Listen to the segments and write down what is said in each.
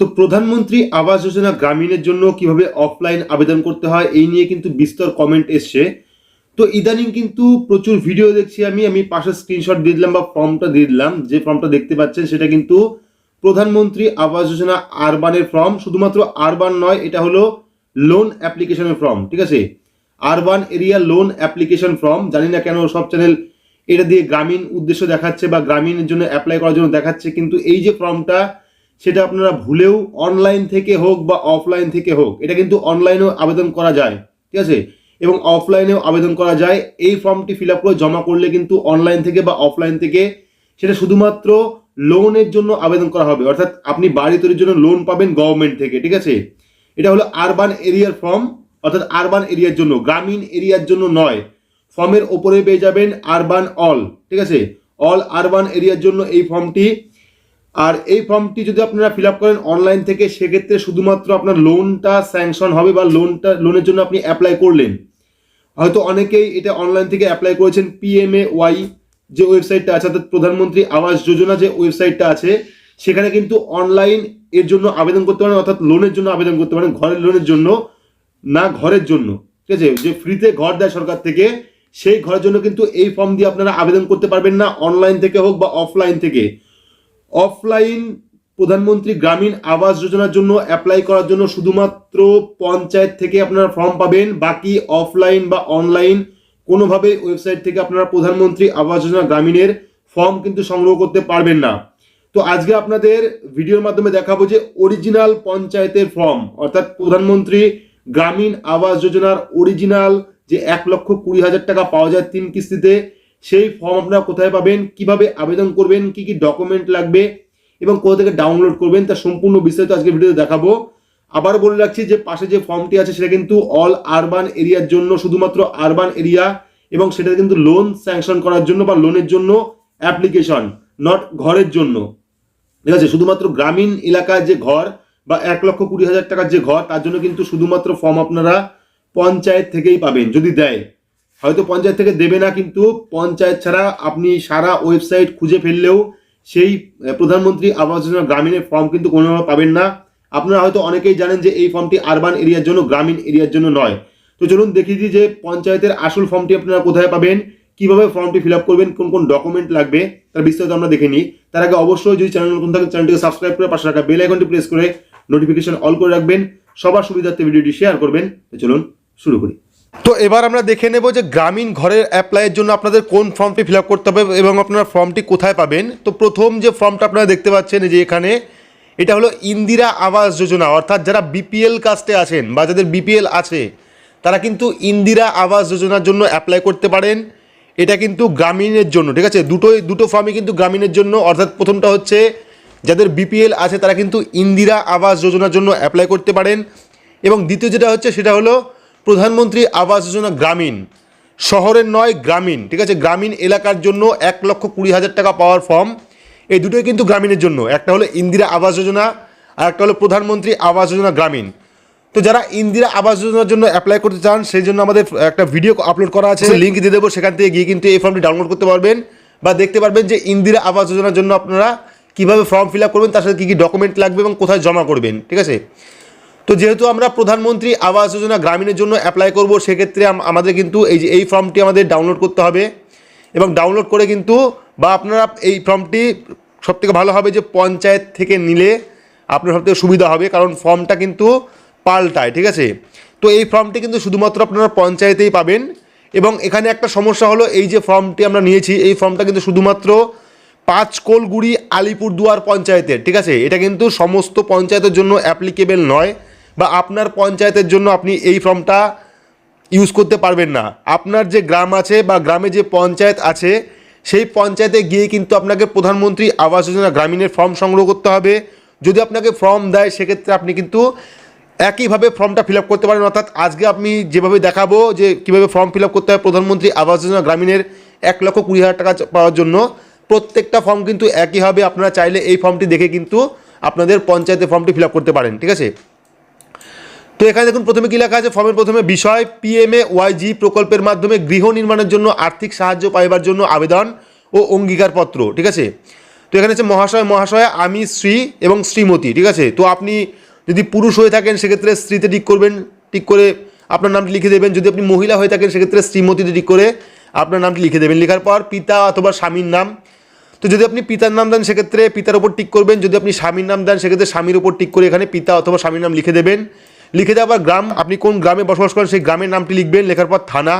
তো প্রধানমন্ত্রী আবাস যোজনা গ্রামীণের জন্য কীভাবে অফলাইন আবেদন করতে হয়, এই নিয়ে কিন্তু বিস্তর কমেন্ট এসছে। তো ইদানিং কিন্তু প্রচুর ভিডিও দেখছি আমি আমি পাশে স্ক্রিনশট দিয়ে দিলাম বা ফর্মটা দিয়ে দিলাম, যে ফর্মটা দেখতে পাচ্ছেন সেটা কিন্তু প্রধানমন্ত্রী আবাস যোজনা আরবানের ফর্ম শুধুমাত্র আরবান নয়, এটা হলো লোন অ্যাপ্লিকেশনের ফর্ম ঠিক আছে? Urban area loan application form জানি না কেন সব চ্যানেল এটা দিয়ে গ্রামীণ উদ্দেশ্য দেখাচ্ছে বা গ্রামীণের জন্য অ্যাপ্লাই করার জন্য দেখাচ্ছে, কিন্তু এই যে ফর্মটা সেটা আপনারা ভুলেও অনলাইন থেকে হোক বা অফলাইন থেকে হোক, এটা কিন্তু অনলাইনেও আবেদন করা যায়, ঠিক আছে? এবং অফলাইনেও আবেদন করা যায়, এই ফর্মটি ফিল আপ করে জমা করলে কিন্তু অনলাইন থেকে বা অফলাইন থেকে সেটা শুধুমাত্র লোনের জন্য আবেদন করা হবে। অর্থাৎ আপনি বাড়ি তৈরির জন্য লোন পাবেন গভর্নমেন্ট থেকে, ঠিক আছে? এটা হলো আরবান এরিয়ার ফর্ম অর্থাৎ আরবান এরিয়ার জন্য, গ্রামীণ এরিয়ার জন্য নয়। ফর্মের ওপরে পেয়ে যাবেন আরবান অল ঠিক আছে? অল আরবান এরিয়ার জন্য এই ফর্মটি আর এই ফর্মটি যদি আপনারা ফিল আপ করেন অনলাইন থেকে, সেক্ষেত্রে শুধুমাত্র আপনার লোনটা স্যাংশন হবে বা লোনটা লোনের জন্য আপনি অ্যাপ্লাই করলেন। হয়তো অনেকেই এটা অনলাইন থেকে অ্যাপ্লাই করেছেন পিএমএ ওয়াই যে ওয়েবসাইটটা আছে, অর্থাৎ প্রধানমন্ত্রী আবাস যোজনা যে ওয়েবসাইটটা আছে, সেখানে কিন্তু অনলাইন এর জন্য আবেদন করতে পারেন, অর্থাৎ লোনের জন্য আবেদন করতে পারেন, ঘরের লোনের জন্য, না ঘরের জন্য। ঠিক আছে? যে ফ্রিতে ঘর দেয় সরকার থেকে, সেই ঘরের জন্য কিন্তু এই ফর্ম দিয়ে আপনারা আবেদন করতে পারবেন না অনলাইন থেকে হোক বা অফলাইন থেকে। অফলাইন প্রধানমন্ত্রী গ্রামীণ আবাস যোজনার জন্য অ্যাপ্লাই করার জন্য শুধুমাত্র পঞ্চায়েত থেকে আপনারা ফর্ম পাবেন। বাকি অফলাইন বা অনলাইন কোনোভাবে ওয়েবসাইট থেকে আপনারা প্রধানমন্ত্রী আবাস যোজনা গ্রামীণের ফর্ম কিন্তু সংগ্রহ করতে পারবেন না। তো আজকে আপনাদের ভিডিওর মাধ্যমে দেখাবো যে অরিজিনাল পঞ্চায়েতের ফর্ম অর্থাৎ প্রধানমন্ত্রী গ্রামীণ আবাস যোজনার অরিজিনাল যে এক লক্ষ কুড়ি হাজার টাকা পাওয়া যায় তিন কিস্তিতে সেই ফর্ম আপনারা কোথায় পাবেন, কীভাবে আবেদন করবেন, কি কি ডকুমেন্ট লাগবে এবং কোথা থেকে ডাউনলোড করবেন, তার সম্পূর্ণ বিস্তারিত আজকে ভিডিওতে দেখাবো। আবার বলে রাখছি যে পাশে যে ফর্মটি আছে সেটা কিন্তু অল আরবান এরিয়ার জন্য, শুধুমাত্র আরবান এরিয়া এবং সেটা কিন্তু লোন স্যাংশন করার জন্য বা লোনের জন্য অ্যাপ্লিকেশন নট ঘরের জন্য। ঠিক আছে? শুধুমাত্র গ্রামীণ এলাকার যে ঘর বা এক লক্ষ কুড়ি হাজার টাকার যে ঘর, তার জন্য কিন্তু শুধুমাত্র ফর্ম আপনারা পঞ্চায়েত থেকেই পাবেন, যদি দেয়। হয়তো পঞ্চায়েত থেকে দেবে না, কিন্তু পঞ্চায়েত ছাড়া আপনি সারা ওয়েবসাইট খুঁজে ফেললেও সেই প্রধানমন্ত্রী আবাস যোজনা গ্রামীণের ফর্ম কিন্তু কোনোভাবে পাবেন না। আপনারা হয়তো অনেকেই জানেন যে এই ফর্মটি আরবান এরিয়ার জন্য, গ্রামীণ এরিয়ার জন্য নয়। তো চলুন দেখিয়ে দিই যে পঞ্চায়েতের আসল ফর্মটি আপনারা কোথায় পাবেন, কীভাবে ফর্মটি ফিল আপ করবেন, কোন কোন ডকুমেন্ট লাগবে, তার বিস্তারিত আমরা দেখে নিই। তার আগে অবশ্যই যদি চ্যানেল নতুন থাকে, চ্যানেলটিকে সাবস্ক্রাইব করে পাশে রাখা বেল আইকনটি প্রেস করে নোটিফিকেশন অল করে রাখবেন। সবার সুবিধার্থে ভিডিওটি শেয়ার করবেন। তো চলুন শুরু করি। তো এবার আমরা দেখে নেব যে গ্রামীণ ঘরের অ্যাপ্লাইয়ের জন্য আপনাদের কোন ফর্মটি ফিল করতে হবে এবং আপনারা ফর্মটি কোথায় পাবেন। তো প্রথম যে ফর্মটা আপনারা দেখতে পাচ্ছেন যে এখানে, এটা হলো ইন্দিরা আবাস যোজনা। অর্থাৎ যারা বিপিএল কাস্টে আছেন বা যাদের বিপিএল আছে, তারা কিন্তু ইন্দিরা আবাস যোজনার জন্য অ্যাপ্লাই করতে পারেন। এটা কিন্তু গ্রামীণের জন্য, ঠিক আছে? দুটোই দুটো ফর্মই কিন্তু গ্রামীণের জন্য। অর্থাৎ প্রথমটা হচ্ছে, যাদের বিপিএল আছে তারা কিন্তু ইন্দিরা আবাস যোজনার জন্য অ্যাপ্লাই করতে পারেন। এবং দ্বিতীয় যেটা হচ্ছে, সেটা হলো প্রধানমন্ত্রী আবাস যোজনা গ্রামীণ। শহরের নয় গ্রামীণ। ঠিক আছে? গ্রামীণ এলাকার জন্য এক লক্ষ কুড়ি হাজার টাকা পাওয়ার ফর্ম। এই দুটোই কিন্তু গ্রামীণের জন্য। একটা হলো ইন্দিরা আবাস যোজনা আর একটা হলো প্রধানমন্ত্রী আবাস যোজনা গ্রামীণ। তো যারা ইন্দিরা আবাস যোজনার জন্য অ্যাপ্লাই করতে চান সেই জন্য আমাদের একটা ভিডিও আপলোড করা আছে। লিঙ্ক দিয়ে দেবো সেখান থেকে গিয়ে কিন্তু এই ফর্মটি ডাউনলোড করতে পারবেন। বা দেখতে পারবেন যে ইন্দিরা আবাস যোজনার জন্য আপনারা কীভাবে ফর্ম ফিল আপ করবেন তার সাথে কী কী ডকুমেন্ট লাগবে এবং কোথায় জমা করবেন। ঠিক আছে? তো যেহেতু আমরা প্রধানমন্ত্রী আবাস যোজনা গ্রামীণের জন্য অ্যাপ্লাই করব, সেক্ষেত্রে আমাদের কিন্তু এই যে এই ফর্মটি আমাদের ডাউনলোড করতে হবে। এবং ডাউনলোড করে কিন্তু বা আপনারা এই ফর্মটি সবথেকে ভালো হবে যে পঞ্চায়েত থেকে নিলে আপনার সবথেকে সুবিধা হবে, কারণ ফর্মটা কিন্তু পাল্টায়, ঠিক আছে? তো এই ফর্মটি কিন্তু শুধুমাত্র আপনারা পঞ্চায়েতেই পাবেন। এবং এখানে একটা সমস্যা হলো, এই যে ফর্মটি আমরা নিয়েছি, এই ফর্মটা কিন্তু শুধুমাত্র পাঁচকোলগুড়ি আলিপুরদুয়ার পঞ্চায়েতের, ঠিক আছে? এটা কিন্তু সমস্ত পঞ্চায়েতের জন্য অ্যাপ্লিকেবেল নয়। বা আপনার পঞ্চায়েতের জন্য আপনি এই ফর্মটা ইউজ করতে পারবেন না। আপনার যে গ্রাম আছে বা গ্রামে যে পঞ্চায়েত আছে, সেই পঞ্চায়েতে গিয়ে কিন্তু আপনাকে প্রধানমন্ত্রী আবাস যোজনা গ্রামীণের ফর্ম সংগ্রহ করতে হবে। যদি আপনাকে ফর্ম দেয়, সেক্ষেত্রে আপনি কিন্তু একইভাবে ফর্মটা ফিল আপ করতে পারেন। অর্থাৎ আজকে আমি যেভাবে দেখাবো যে কীভাবে ফর্ম ফিল আপ করতে হবে প্রধানমন্ত্রী আবাস যোজনা গ্রামীণের এক লক্ষ কুড়ি হাজার টাকা পাওয়ার জন্য, প্রত্যেকটা ফর্ম কিন্তু একই হবে আপনারা চাইলে এই ফর্মটি দেখে কিন্তু আপনাদের পঞ্চায়েতে ফর্মটি ফিল আপ করতে পারেন, ঠিক আছে? তো এখানে দেখুন, প্রথমে কি লেখা আছে? ফর্মের প্রথমে বিষয় পিএমএ ওয়াইজি প্রকল্পের মাধ্যমে গৃহ নির্মাণের জন্য আর্থিক সাহায্য পাইবার জন্য আবেদন ও অঙ্গীকারপত্র, ঠিক আছে? তো এখানে হচ্ছে মহাশয়, মহাশয়া, আমি, শ্রী এবং শ্রীমতী, ঠিক আছে? তো আপনি যদি পুরুষ হয়ে থাকেন, সেক্ষেত্রে স্ত্রীতে টিক করবেন, টিক করে আপনার নামটি লিখে দেবেন। যদি আপনি মহিলা হয়ে থাকেন, সেক্ষেত্রে শ্রীমতীতে টিক করে আপনার নামটি লিখে দেবেন। লেখার পর পিতা অথবা স্বামীর নাম। তো যদি আপনি পিতার নাম দেন, সেক্ষেত্রে পিতার ওপর টিক করবেন। যদি আপনি স্বামীর নাম দেন, সেক্ষেত্রে স্বামীর ওপর টিক করে এখানে পিতা অথবা স্বামীর নাম লিখে দেবেন। লিখে দেওয়ার গ্রাম। আপনি কোন গ্রামে বসবাস করেন, সেই গ্রামের নামটি লিখবেন। লেখার পর থানা।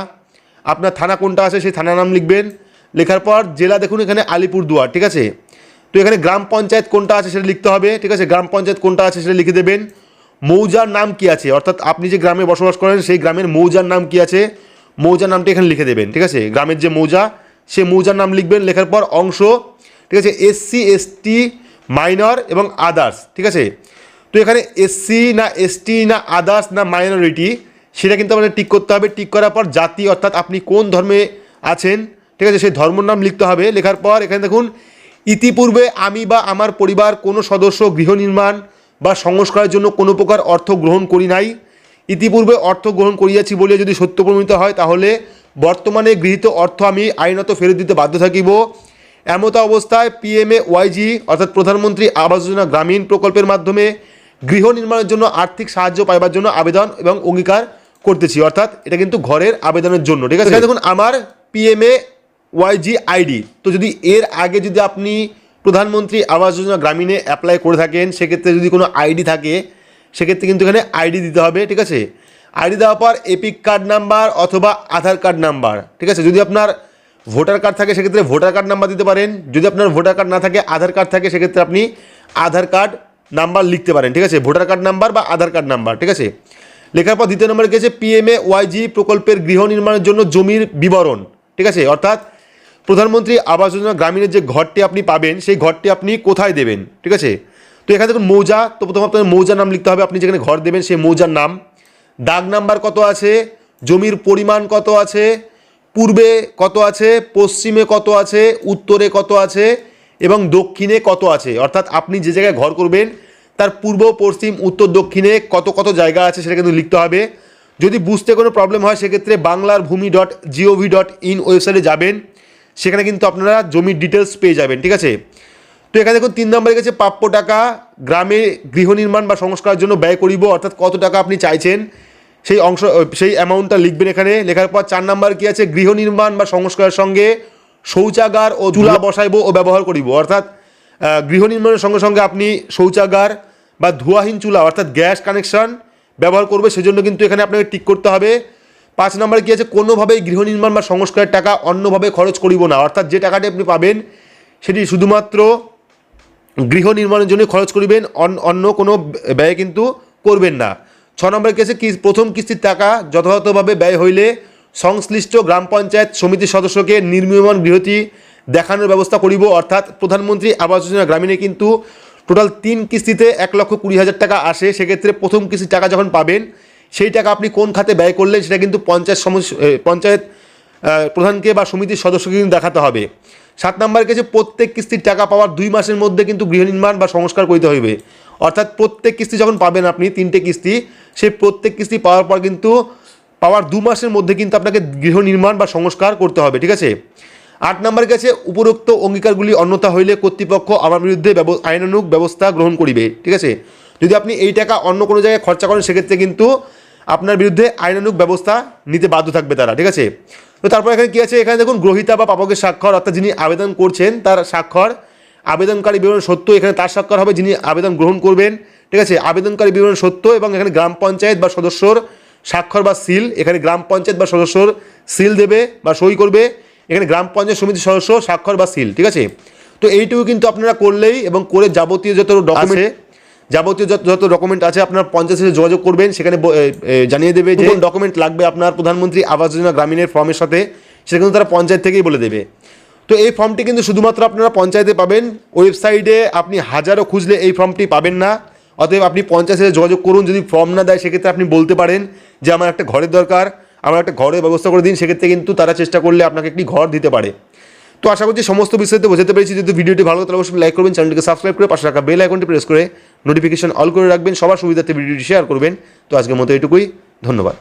আপনার থানা কোনটা আছে, সেই থানার নাম লিখবেন। লেখার পর জেলা দেখুন, এখানে আলিপুরদুয়ার, ঠিক আছে? তো এখানে গ্রাম পঞ্চায়েত কোনটা আছে সেটা লিখতে হবে, ঠিক আছে? গ্রাম পঞ্চায়েত কোনটা আছে সেটা লিখে দেবেন। মৌজার নাম কি আছে? অর্থাৎ আপনি যে গ্রামে বসবাস করেন, সেই গ্রামের মৌজার নাম কি আছে? মৌজার নামটা এখানে লিখে দেবেন, ঠিক আছে? গ্রামের যে মৌজা, সে মৌজার নাম লিখবেন। লেখার পর অংশ, ঠিক আছে? এসসি, এসটি, মাইনর এবং আদার্স, ঠিক আছে? তো এখানে এসসি না এসটি না আদার্স না মাইনরিটি সেটা কিন্তু আমাদের টিক করতে হবে। টিক করার পর জাতি, অর্থাৎ আপনি কোন ধর্মে আছেন, ঠিক আছে, সেই ধর্মর নাম লিখতে হবে। লেখার পর এখানে দেখুন, ইতিপূর্বে আমি বা আমার পরিবার কোনো সদস্য গৃহ নির্মাণ বা সংস্কারের জন্য কোনো প্রকার অর্থ গ্রহণ করি নাই। ইতিপূর্বে অর্থ গ্রহণ করিয়াছি বলে যদি সত্য প্রমাণিত হয়, তাহলে বর্তমানে গৃহীত অর্থ আমি আইনত ফেরত দিতে বাধ্য থাকিব। এমত অবস্থায় পিএমএ ওয়াইজি অর্থাৎ প্রধানমন্ত্রী আবাস যোজনা গ্রামীণ প্রকল্পের মাধ্যমে গৃহ নির্মাণের জন্য আর্থিক সাহায্য পাইবার জন্য আবেদন এবং অঙ্গীকার করতেছি। অর্থাৎ এটা কিন্তু ঘরের আবেদনের জন্য, ঠিক আছে? দেখুন, আমার পিএমএ ওয়াইজি আইডি তো যদি এর আগে যদি আপনি প্রধানমন্ত্রী আবাস যোজনা গ্রামীণে অ্যাপ্লাই করে থাকেন, সেক্ষেত্রে যদি কোনো আইডি থাকে, সেক্ষেত্রে কিন্তু এখানে আইডি দিতে হবে, ঠিক আছে? আইডি দেওয়ার পর এপিক কার্ড নাম্বার অথবা আধার কার্ড নাম্বার ঠিক আছে? যদি আপনার ভোটার কার্ড থাকে, সেক্ষেত্রে ভোটার কার্ড নাম্বার দিতে পারেন। যদি আপনার ভোটার কার্ড না থাকে আধার কার্ড থাকে, সেক্ষেত্রে আপনি আধার কার্ড নাম্বার লিখতে পারেন, ঠিক আছে? ভোটার কার্ড নাম্বার বা আধার কার্ড নাম্বার, ঠিক আছে? লেখার পর দ্বিতীয় নম্বরে গেছে পিএমএ ওয়াইজি প্রকল্পের গৃহ নির্মাণের জন্য জমির বিবরণ, ঠিক আছে? অর্থাৎ প্রধানমন্ত্রী আবাস যোজনা গ্রামীণের যে ঘরটি আপনি পাবেন, সেই ঘরটি আপনি কোথায় দেবেন, ঠিক আছে? তো এখানে দেখুন মৌজা, তো প্রথম আপনার মৌজার নাম লিখতে হবে, আপনি যেখানে ঘর দেবেন সেই মৌজার নাম। দাগ নাম্বার কত আছে? জমির পরিমাণ কত আছে? পূর্বে কত আছে? পশ্চিমে কত আছে? উত্তরে কত আছে? এবং দক্ষিণে কত আছে? অর্থাৎ আপনি যে জায়গায় ঘর করবেন, তার পূর্ব, পশ্চিম, উত্তর, দক্ষিণে কত কত জায়গা আছে সেটা কিন্তু লিখতে হবে। যদি বুঝতে কোনো প্রবলেম হয়, সেক্ষেত্রে বাংলার ভূমি ডট জিওভি ডট ইন ওয়েবসাইটে যাবেন। সেখানে কিন্তু আপনারা জমির ডিটেলস পেয়ে যাবেন, ঠিক আছে? তো এখানে দেখুন, তিন নম্বরে গেছে, প্রাপ্য টাকা গ্রামে গৃহ নির্মাণ বা সংস্কারের জন্য ব্যয় করিব, অর্থাৎ কত টাকা আপনি চাইছেন? সেই অংশ, সেই অ্যামাউন্টটা লিখবেন এখানে। লেখার পর চার নাম্বার কি আছে? গৃহ নির্মাণ বা সংস্কারের সঙ্গে শৌচাগার ও চুলা বসাইব ও ব্যবহার করিব। অর্থাৎ গৃহ নির্মাণের সঙ্গে সঙ্গে আপনি শৌচাগার বা ধোঁয়াহীন চুলা অর্থাৎ গ্যাস কানেকশন ব্যবহার করবে সেজন্য কিন্তু এখানে আপনাকে টিক করতে হবে। পাঁচ নম্বরে কী আছে? কোনোভাবেই গৃহ নির্মাণ বা সংস্কারের টাকা অন্যভাবে খরচ করিব না। অর্থাৎ যে টাকাটি আপনি পাবেন সেটি শুধুমাত্র গৃহ নির্মাণের জন্য খরচ করিবেন অন- অন্য কোনো ব্যয় কিন্তু করবেন না। ছ নম্বর কেসে কি প্রথম কিস্তির টাকা যথাযথভাবে ব্যয় হইলে সংশ্লিষ্ট গ্রাম পঞ্চায়েত সমিতির সদস্যকে নির্মীয়মান গৃহটি দেখানোর ব্যবস্থা করিব অর্থাৎ প্রধানমন্ত্রী আবাস যোজনা গ্রামীণে কিন্তু টোটাল তিন কিস্তিতে এক লক্ষ কুড়ি হাজার টাকা আসে। সেক্ষেত্রে প্রথম কিস্তির টাকা যখন পাবেন সেই টাকা আপনি কোন খাতে ব্যয় করলেন সেটা কিন্তু পঞ্চায়েত সমস এ, পঞ্চায়েত প্রধানকে বা সমিতির সদস্যকে কিন্তু দেখাতে হবে। সাত নম্বর কাছে প্রত্যেক কিস্তির টাকা পাওয়ার দুই মাসের মধ্যে কিন্তু গৃহ নির্মাণ বা সংস্কার করতে হইবে। অর্থাৎ প্রত্যেক কিস্তি যখন পাবেন আপনি তিনটে কিস্তি সেই প্রত্যেক কিস্তি পাওয়ার পর কিন্তু পাওয়ার দু মাসের মধ্যে কিন্তু আপনাকে গৃহ নির্মাণ বা সংস্কার করতে হবে, ঠিক আছে? আট নম্বর কাছে উপরোক্ত অঙ্গীকারগুলি অন্যথা হইলে কর্তৃপক্ষ আমার বিরুদ্ধে আইনানুগ ব্যবস্থা গ্রহণ করিবে, ঠিক আছে? যদি আপনি এই টাকা অন্য কোনো জায়গায় খরচা করেন, সেক্ষেত্রে কিন্তু আপনার বিরুদ্ধে আইনানুগ ব্যবস্থা নিতে বাধ্য থাকবে তারা, ঠিক আছে? তো তারপর এখানে কী আছে? এখানে দেখুন, গ্রহিতা বা পাপকের স্বাক্ষর, অর্থাৎ যিনি আবেদন করছেন, তার স্বাক্ষর, আবেদনকারী বিবরণ সত্য, এখানে তার স্বাক্ষর হবে যিনি আবেদন গ্রহণ করবেন, ঠিক আছে? আবেদনকারী বিবরণ সত্য এবং এখানে গ্রাম পঞ্চায়েত বা সদস্যর স্বাক্ষর বা সিল এখানে গ্রাম পঞ্চায়েত বা সদস্যর সিল দেবে বা সই করবে। এখানে গ্রাম পঞ্চায়েত সমিতির সদস্য স্বাক্ষর বা সিল ঠিক আছে? তো এইটুকু কিন্তু আপনারা করলেই এবং করে যাবতীয় যত ডকুমেন্ট যাবতীয় যত যত ডকুমেন্ট আছে আপনার পঞ্চায়েত সাথে যোগাযোগ করবেন। সেখানে জানিয়ে দেবে যে ডকুমেন্ট লাগবে আপনার প্রধানমন্ত্রী আবাস যোজনা গ্রামীণের ফর্মের সাথে। সেটা কিন্তু তারা পঞ্চায়েত থেকেই বলে দেবে। তো এই ফর্মটি কিন্তু শুধুমাত্র আপনারা পঞ্চায়েতে পাবেন। ওয়েবসাইটে আপনি হাজারো খুঁজলে এই ফর্মটি পাবেন না। অতএব আপনি পঞ্চায়েতের সাথে যোগাযোগ করুন। যদি ফর্ম না দেয় সেক্ষেত্রে আপনি বলতে পারেন। যে আমার একটা ঘরের দরকার, আমার একটা ঘরের ব্যবস্থা করে দিন, সেক্ষেত্রে কিন্তু তারা চেষ্টা করলে আপনাকে একটি ঘর দিতে পারে। তো আশা করছি সমস্ত বিস্তারিত বোঝাতে পেরেছি। যদি ভিডিওটি ভালো তাহলে অবশ্যই লাইক করবেন, চ্যানেলটিকে সাবস্ক্রাইব করে পাশে রাখা বেল আইকনটি প্রেস করে নোটিফিকেশন অল করে রাখবেন। সবার সুবিধার্থে ভিডিওটি শেয়ার করবেন। তো আজকের মতো এটুকুই। ধন্যবাদ।